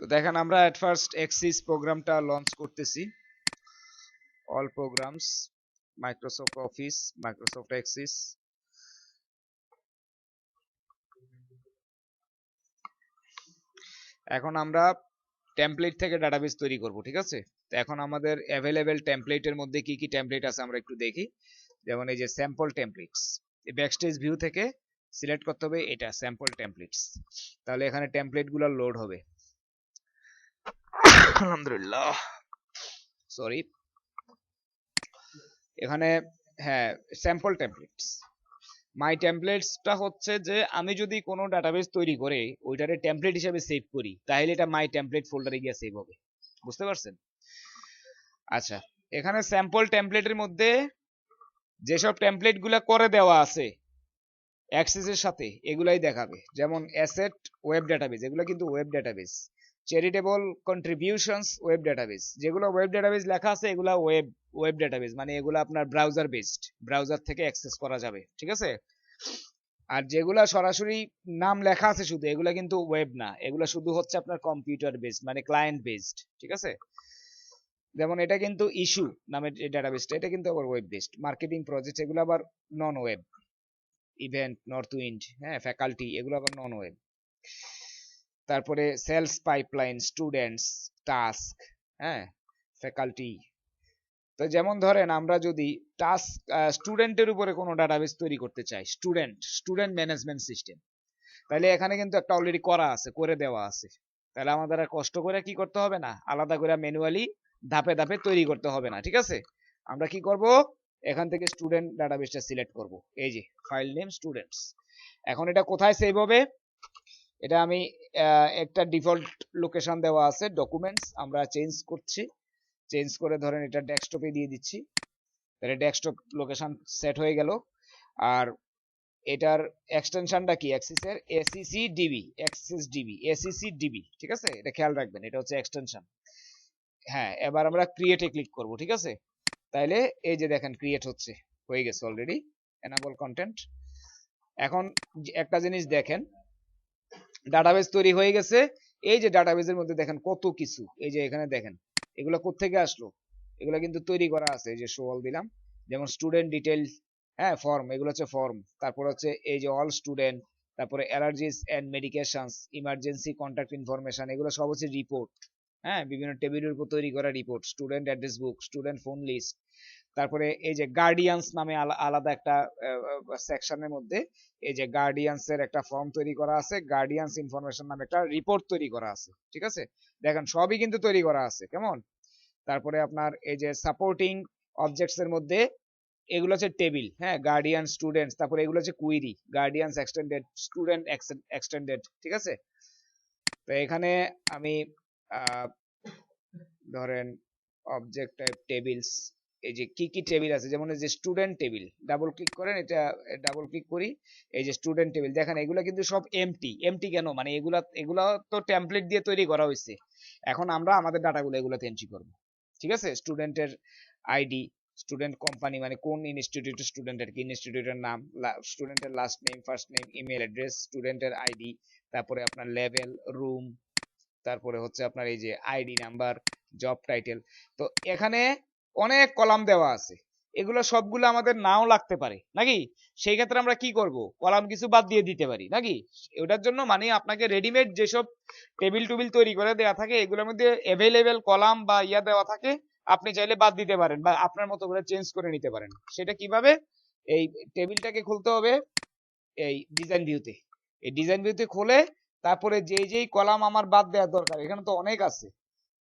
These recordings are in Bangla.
তো দেখেন আমরা এট ফার্স্ট এক্সিস প্রোগ্রামটা লঞ্চ করতেছি। All programs Microsoft Office Microsoft Access এখন আমরা টেমপ্লেট থেকে ডাটাবেস তৈরি করব, ঠিক আছে? তো এখন আমাদের অ্যাভেলেবেল টেমপ্লেটের মধ্যে কি কি টেমপ্লেট আছে আমরা একটু দেখি। যেমন এই যে স্যাম্পল টেমপ্লেটস এই ব্যাকস্টেজ ভিউ থেকে সিলেক্ট করতে হবে এটা স্যাম্পল টেমপ্লেটস তাহলে এখানে টেমপ্লেটগুলো লোড হবে। আলহামদুলিল্লাহ। সরি এখানে হ্যাঁ স্যাম্পল টেমপ্লেটস মাই টেমপ্লেটসটা হচ্ছে যে, আমি যদি কোনো ডাটাবেস তৈরি করে, ওইটারে টেমপ্লেট হিসেবে সেভ করি, তাহলে এটা মাই টেমপ্লেট ফোল্ডারে গিয়ে সেভ হবে। বুঝতে পারছেন? আচ্ছা এখানে স্যাম্পল টেমপ্লেটের মধ্যে যেসব টেমপ্লেটগুলা করে দেওয়া আছে অ্যাক্সেসের সাথে, এগুলাই দেখাবে। যেমন অ্যাসেট ওয়েব ডাটাবেস এগুলো কিন্তু web database charitable contributions web database যেগুলো ওয়েব ডাটাবেস লেখা আছে, এগুলো ওয়েব ওয়েব ডেটাবেস মানে এগুলো আপনার ব্রাউজার বেসড ব্রাউজার থেকে অ্যাক্সেস করা যাবে, ঠিক আছে? আর যেগুলা সরাসরি নাম লেখা আছে শুধু, এগুলা কিন্তু ওয়েব না, এগুলা শুধু হচ্ছে আপনার কম্পিউটার বেসড মানে ক্লায়েন্ট বেসড ঠিক আছে? যেমন এটা কিন্তু ইস্যু নামের যে ডাটাবেসটা এটা কিন্তু আবার ওয়েব বেসড মার্কেটিং প্রজেক্ট এগুলো আবার non web event north wind হ্যাঁ ফ্যাকাল্টি এগুলো আবার নন ওয়েব তারপরে সেলস পাইপলাইন স্টুডেন্টস টাস্ক হ্যাঁ ফ্যাকাল্টি তো যেমন ধরেন আমরা যদি টাস্ক স্টুডেন্টের উপরে কোনো ডাটাবেস তৈরি করতে চাই স্টুডেন্ট স্টুডেন্ট ম্যানেজমেন্ট সিস্টেম তাহলে এখানে কিন্তু একটা অলরেডি করা আছে, করে দেওয়া আছে। তাহলে আমাদের আর কষ্ট করে কি করতে হবে না, আলাদা করে ম্যানুয়ালি ধাপে ধাপে তৈরি করতে হবে না, ঠিক আছে? আমরা কি করব? এখান থেকে স্টুডেন্ট ডাটাবেসটা সিলেক্ট করব। এই যে ফাইল নেম স্টুডেন্টস এখন এটা কোথায় সেভ হবে? এটা আমি একটা ডিফল্ট লোকেশন দেওয়া আছে ডকুমেন্টস আমরা চেঞ্জ করছি। চেঞ্জ করে ধরেন এটা ডেস্কটপে দিয়ে দিচ্ছি। তাহলে ডেস্কটপ লোকেশন সেট হয়ে গেল। আর এটার এক্সটেনশনটা কি? অ্যাক্সিসের ACC DB Access DB ACC DB ঠিক আছে? এটা খেয়াল রাখবেন, এটা হচ্ছে এক্সটেনশন হ্যাঁ এবার আমরা ক্রিয়েটে ক্লিক করব, ঠিক আছে? তাইলে এই যে দেখেন ক্রিয়েট হচ্ছে, হয়ে গেছে অলরেডি এনাবল কন্টেন্ট এখন একটা জিনিস দেখেন ডাটাবেস তৈরি হয়ে গেছে। এই যে ডাটাবেসের মধ্যে দেখেন কত কিছু। এই যে এখানে দেখেন, এগুলো কোত্থেকে আসলো? এগুলো কিন্তু তৈরি করা আছে। এই যে শোল দিলাম। যেমন স্টুডেন্ট ডিটেল হ্যাঁ ফর্ম এগুলো হচ্ছে ফর্ম তারপর হচ্ছে এই যে অল স্টুডেন্ট তারপরে allergies and medications emergency contact information এগুলো সব হচ্ছে রিপোর্ট হ্যাঁ বিভিন্ন টেবিলের উপর তৈরি করা report student address book student phone list তারপরে এই যে গার্ডিয়ানস নামে আলাদা একটা সেকশনের মধ্যে এই যে গার্ডিয়ানস এর একটা ফর্ম তৈরি করা আছে গার্ডিয়ানস ইনফরমেশন নামে একটা রিপোর্ট তৈরি করা আছে, ঠিক আছে? দেখেন, সবই কিন্তু তৈরি করা আছে, কেমন? তারপরে আপনার এই যে সাপোর্টিং অবজেক্টস এর মধ্যে এগুলো হচ্ছে টেবিল হ্যাঁ? গার্ডিয়ান স্টুডেন্টস তারপরে এগুলো হচ্ছে query guardians extended student extended ঠিক আছে? তো এখানে আমি ধরেন অবজেক্ট টাইপ টেবিলস এই যে কি কি টেবিল আছে? যেমন এই যে স্টুডেন্ট টেবিল ডাবল ক্লিক করেন, এটা ডাবল ক্লিক করি, এই যে স্টুডেন্ট টেবিল দেখেন এগুলো কিন্তু সব এমটি এমটি কেন? মানে এগুলা এগুলা তো টেমপ্লেট দিয়ে তৈরি করা হয়েছে। এখন আমরা আমাদের ডাটাগুলো এগুলোতে এন্ট্রি করব। ঠিক আছে? স্টুডেন্টের আইডি স্টুডেন্ট কোম্পানি মানে কোন ইনস্টিটিউটের স্টুডেন্টের কি? ইনস্টিটিউটের নাম স্টুডেন্টের last name first name email address স্টুডেন্টের আইডি তারপরে আপনার লেভেল রুম তারপরে হচ্ছে আপনার এই যে আইডি নাম্বার জব টাইটেল তো এখানে অনেক কলাম দেওয়া আছে। এগুলো সবগুলো আমাদের নাও লাগতে পারে, নাকি? সেই ক্ষেত্রে আমরা কি করব? কলাম কিছু বাদ দিয়ে দিতে পারি, নাকি? ওটার জন্য মানে আপনাকে রেডিমেড যেসব টেবিল টুবিল তৈরি করে দেওয়া থাকে, এগুলোর মধ্যে অ্যাভেলেবেল কলাম বা ইয়া দেওয়া থাকে, আপনি চাইলে বাদ দিতে পারেন বা আপনার মতো করে চেঞ্জ করে নিতে পারেন। সেটা কীভাবে? এই টেবিলটাকে খুলতে হবে এই ডিজাইন ভিউতে এই ডিজাইন ভিউতে খুলে তারপরে যেই যেই কলাম আমার বাদ দেওয়ার দরকার, এখানে তো অনেক আছে,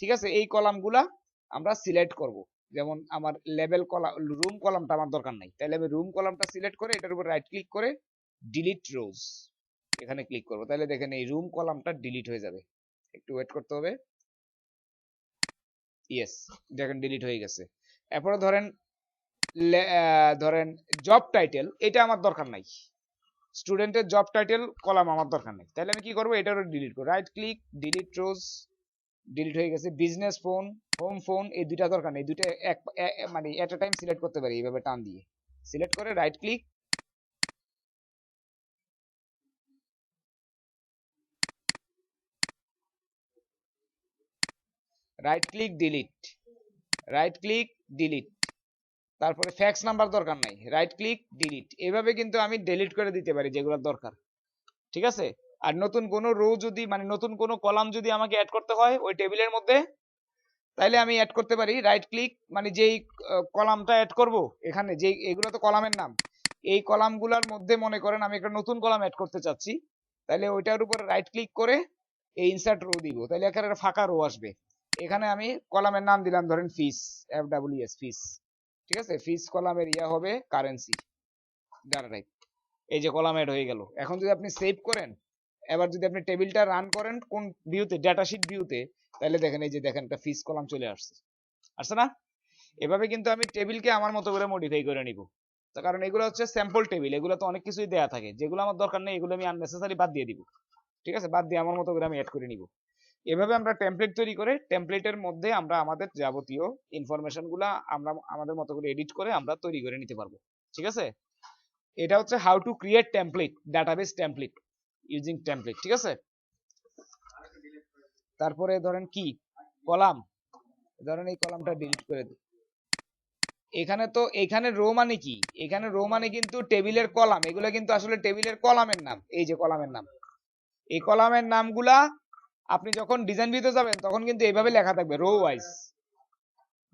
ঠিক আছে? এই কলামগুলা আমরা সিলেক্ট করব। যেমন আমার লেভেল কলাম রুম কলামটা আমার দরকার নাই। তাহলে আমি রুম কলামটা সিলেক্ট করে এটার উপর রাইট ক্লিক করে ডিলিট রোজ এখানে ক্লিক করব। তাহলে দেখেন এই রুম কলামটা ডিলিট হয়ে যাবে। একটু ওয়েট করতে হবে। ইয়েস দেখেন ডিলিট হয়ে গেছে। এরপরে ধরেন ধরেন জব টাইটেল এটা আমার দরকার নাই। স্টুডেন্টের জব টাইটেল কলাম আমার দরকার নেই। তাহলে আমি কি করব? এটারও ডিলিট করব। Right click delete rows delete হয়ে গেছে। বিজনেস ফোন হোম ফোন এই দুইটা দরকার নেই। দুইটা এক মানে এট টাইম সিলেক্ট করতে পারি এইভাবে টান দিয়ে। সিলেক্ট করে right click right click delete right click delete তারপরে ফ্যাক্স নাম্বার দরকার নাই। রাইট ক্লিক ডিলিট এভাবে কিন্তু আমি ডিলিট করে দিতে পারি যেগুলো দরকার। ঠিক আছে? আর নতুন কোনো রো যদি মানে নতুন কোনো কলাম যদি আমাকে অ্যাড করতে হয় ওই টেবিলের মধ্যে, তাইলে আমি অ্যাড করতে পারি রাইট ক্লিক মানে যেই কলামটা অ্যাড করব, এখানে যেই, এগুলো তো কলামের নাম, এই কলামগুলোর মধ্যে মনে করেন আমি একটা নতুন কলাম অ্যাড করতে চাচ্ছি তাহলে ওইটার উপরে রাইট ক্লিক করে এই ইনসার্ট রো দিব তাহলে একটা ফাঁকা রো আসবে, এখানে আমি কলামের নাম দিলাম ধরেন fees F W S fees ঠিক আছে? ফিস কলামের ইয়া হবে কারেন্সি ডাটা টাইপ এই যে কলাম অ্যাড হয়ে গেল, এখন যদি আপনি সেভ করেন এবার যদি আপনি টেবিলটা রান করেন কোন ভিউতে ডাটা শিট ভিউতে তাহলে দেখেন, এই যে দেখেন একটা ফিস কলাম চলে আসছে। আসছে না? এভাবে কিন্তু আমি টেবিলকে আমার মতো করে মডিফাই করে নিব। তার কারণ এগুলো হচ্ছে স্যাম্পল টেবিল এগুলো তো অনেক কিছুই দেয়া থাকে। যেগুলো আমার দরকার নেই, এগুলো আমি আননেসেসারি বাদ দিয়ে দিব। ঠিক আছে? বাদ দিয়ে আমার মতো করে আমি অ্যাড করে নিব। এভাবে আমরা টেমপ্লেট তৈরি করে টেমপ্লেটের মধ্যে আমরা আমাদের যাবতীয় ইনফরমেশনগুলা আমরা আমাদের মতো করে এডিট করে আমরা তৈরি করে নিতে পারব। ঠিক আছে? এটা হচ্ছে how to create template database template using template ঠিক আছে? তারপরে ধরেন কি? কলাম। ধরেন এই কলামটা ডিলিট করে দিই। এখানে তো, এখানে রো মানে কি? এখানে রো মানে কিন্তু টেবিলের কলাম। এগুলো কিন্তু আসলে টেবিলের কলামের নাম। এই যে কলামের নাম। এই কলামের নামগুলা আপনি যখন ডিজাইন ভিউতে যাবেন, তখন কিন্তু এইভাবে লেখা থাকবে রো ওয়াইজ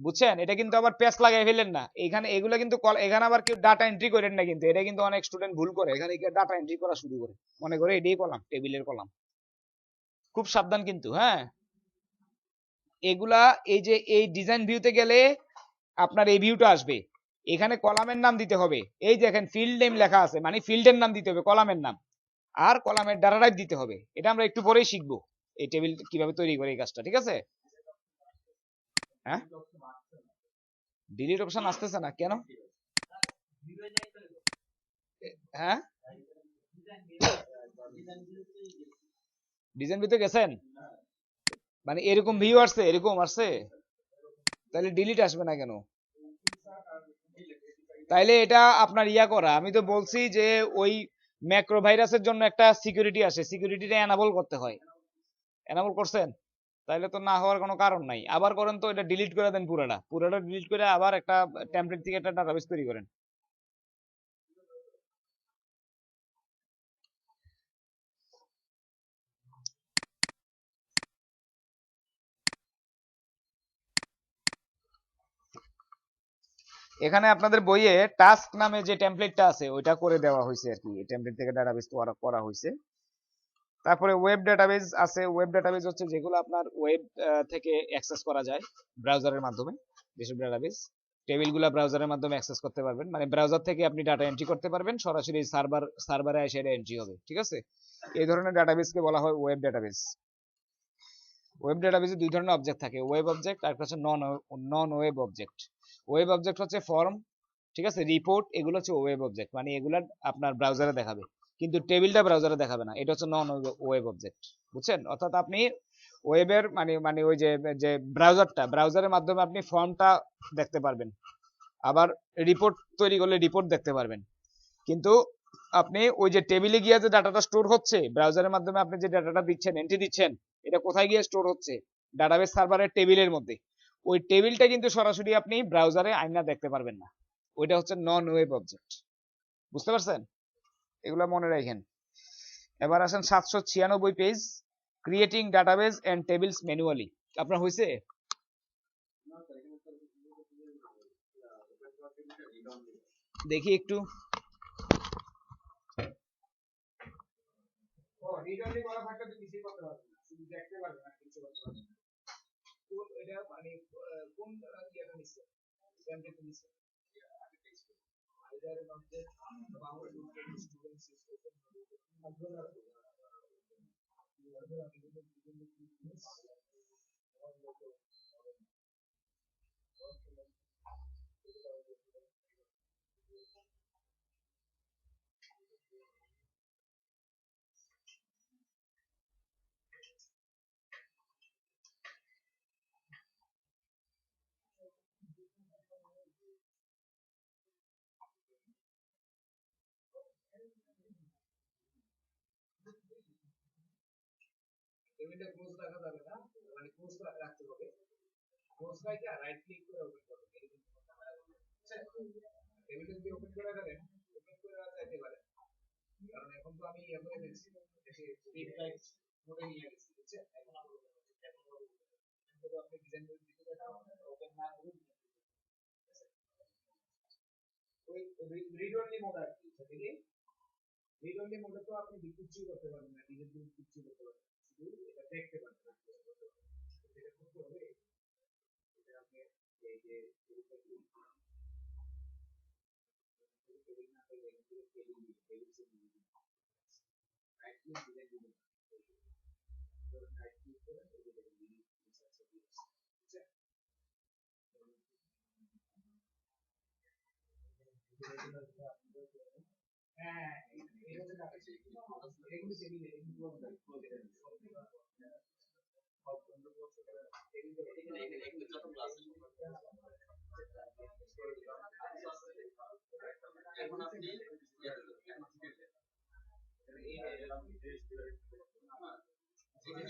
বুঝছেন? এটা কিন্তু আবার পেস্ট লাগাই ফেলেন না। এখানে এগুলো কিন্তু এখানে আবার কেউ ডাটা এন্ট্রি করেন না কিন্তু। এটা কিন্তু অনেক স্টুডেন্ট ভুল করে। এখানে ডাটা এন্ট্রি করা শুরু করে। মনে করে এটাই কলাম, টেবিলের কলাম। খুব সাবধান কিন্তু হ্যাঁ? এগুলা এই যে এই ডিজাইন ভিউতে গেলে আপনার এই ভিউটা আসবে। এখানে কলামের নাম দিতে হবে। এই দেখেন ফিল্ড নেম লেখা আছে। মানে ফিল্ডের নাম দিতে হবে, কলামের নাম। আর কলামের ডাটা টাইপ দিতে হবে। এটা আমরা একটু পরেই শিখব। এই টেবিল কীভাবে তৈরি করে এই কাজটা, ঠিক আছে? হ্যাঁ? ডিলিট অপশন আসতেছে না কেন? হ্যাঁ? ডিজাইন ভিউতে গেছেন? মানে এরকম ভিউ আসছে এরকম আসছে? তাহলে ডিলিট আসবে না কেন? তাইলে এটা আপনার ইয়া করা আমি তো বলছি যে ওই ম্যাক্রো ভাইরাসের জন্য একটা সিকিউরিটি আসে সিকিউরিটিটা এনাবল করতে হয়। এনাবল করছেন? তাইলে তো না হওয়ার কোনো কারণ নাই। আবার করেন তো, এটা ডিলিট করে দেন পুরাটা। পুরাটা ডিলিট করে আবার একটা টেমপ্লেট থেকে একটা ডাটাবেস তৈরি করেন। এখানে আপনাদের বইয়ে টাস্ক নামে যে টেমপ্লেটটা আছে, ওইটা করে দেওয়া হয়েছে আর কি। টেমপ্লেট থেকে ডাটাবেস করা হয়েছে তারপরে ওয়েব ডাটাবেস আছে। ওয়েব ডাটাবেস হচ্ছে যেগুলো আপনার ওয়েব থেকে অ্যাক্সেস করা যায় ব্রাউজারের মাধ্যমে, যেসব ডাটাবেস টেবিলগুলো ব্রাউজারের মাধ্যমে অ্যাক্সেস করতে পারবেন। মানে ব্রাউজার থেকে আপনি ডাটা এন্ট্রি করতে পারবেন, সরাসরি সার্ভার সার্ভারে এসে এটা এন্ট্রি হবে, ঠিক আছে? এই ধরনের ডাটাবেসকে বলা হয় ওয়েব ডাটাবেস ওয়েব ডাটাবেসে দুই ধরনের অবজেক্ট থাকে ওয়েব অবজেক্ট আর হচ্ছে non non web object web object হচ্ছে ফর্ম ঠিক আছে? রিপোর্ট এগুলো হচ্ছে ওয়েব অবজেক্ট মানে এগুলা আপনার ব্রাউজারে দেখাবে। কিন্তু টেবিলটা ব্রাউজারে দেখাবে না। এটা হচ্ছে নন ওয়েব অবজেক্ট বুঝছেন? অর্থাৎ আপনি ওয়েবের মানে মানে ওই যে ব্রাউজারটা ব্রাউজারের মাধ্যমে আপনি ফর্মটা দেখতে পারবেন। আবার রিপোর্ট তৈরি করলে রিপোর্ট দেখতে পারবেন। কিন্তু আপনি ওই যে টেবিলে গিয়ে যে ডাটাটা স্টোর হচ্ছে ব্রাউজারের মাধ্যমে আপনি যে ডাটাটা দিচ্ছেন এন্ট্রি দিচ্ছেন, এটা কোথায় গিয়ে স্টোর হচ্ছে? ডাটাবেস সার্ভারের টেবিলের মধ্যে। ওই টেবিলটা কিন্তু সরাসরি আপনি ব্রাউজারে আইনা দেখতে পারবেন না। ওইটা হচ্ছে নন ওয়েব অবজেক্ট বুঝতে পারছেন? এগুলা মনে রাখেন। এবার আসেন সাতশো ছিয়ানব্বই page creating database and tables manually আপনার হয়েছে দেখি একটু। কোন whether or not the power to the students is open as well as the other available within the business or like টেবিলটা ক্লোজ রাখা যাবে না মানে ক্লোজ রাখতে হবে। রাইখা রাইট ক্লিক করে ওপেন টেবিলটা যদি ওপেন করে ওপেন করে যাইতে পারে। কারণ এখন তো আমি টাইপ মোডে নিয়ে গেছি এখন আপনি ডিজাইন করে দিতে ওপেন না করে ঠিক আছে? ওই রিড অনলি মোড আর কি রিড অনলি মোডে তো আপনি কিছুই করতে পারবেন না ডিজাইন করে করতে পারবেন না শুধু এটা দেখতে পারবেন আর কিছু করতে পারবেন না। যেটা করতে হবে এটা আপনি এই যে টেবিলটা কি টেবিল না পেলে এখান থেকে টেবিল নিয়ে টেবিল সে নিয়ে দিন রাইট ক্লিক ডিজাইন দিবেন ধরুন রাইট ক্লিক করেন এই যে দেখুন ডিলিট ইনসার্ট দিয়ে বুঝছেন হ্যাঁ এটা হচ্ছে কাজ এটা কিন্তু টেবিল এটা কিন্তু এখন আপনি ইয়ে করবেন, এখন আপনি দেখবেন। এই যে এখান থেকে এই যে টেবিলে যান।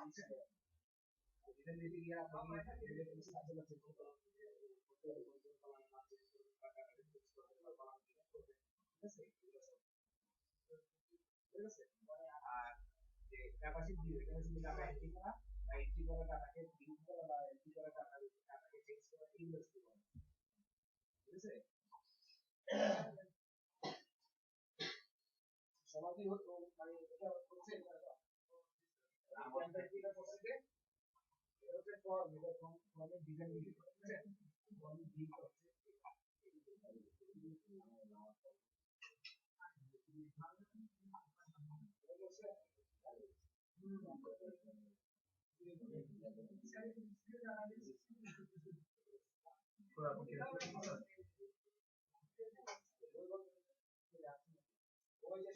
আর হতো মানে এটা হচ্ছে আমার এটা করছে যে এটা হচ্ছে ফর্ম এটা ফর্ম ফর্মের ডিজাইন দিয়ে বুঝছেন ফর্ম ডিল করছে যে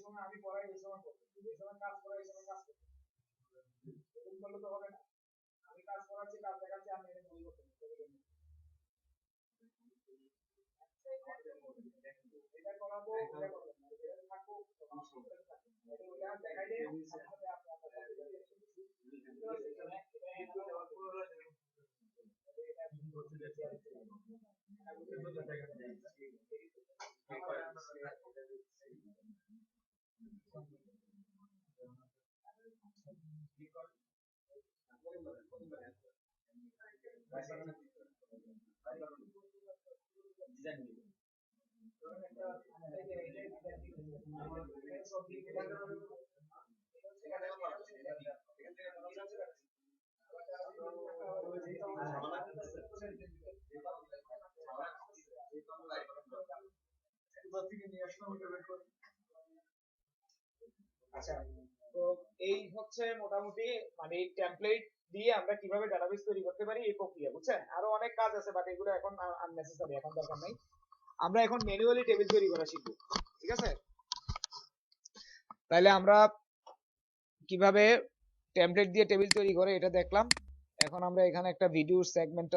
সময় আমি পড়াই ওই সময় করতে ওই সময় কাজ করাই ওই সময় কাজ করতে এরকম করলে তো হবে না। আমি কাজ করাচ্ছি কাজ দেখাচ্ছি আমি এখানে বই করতে এটা করাবো এটা করব এটা থাকব এটা ওটা দেখাইলে সাথে আপনি আপনার আচ্ছা তো এই হচ্ছে মোটামুটি মানে টেমপ্লেট দিয়ে আমরা কীভাবে ডাটাবেস তৈরি করতে পারি এই প্রক্রিয়া, বুঝছেন? আরও অনেক কাজ আছে বাট এগুলো এখন আননেসেসারি এখন দরকার নাই। আমরা এখন ম্যানুয়ালি টেবিল তৈরি করা শিখব, ঠিক আছে? তাহলে আমরা কীভাবে টেমপ্লেট দিয়ে টেবিল তৈরি করে এটা দেখলাম। এখন আমরা এখানে একটা ভিডিও সেগমেন্ট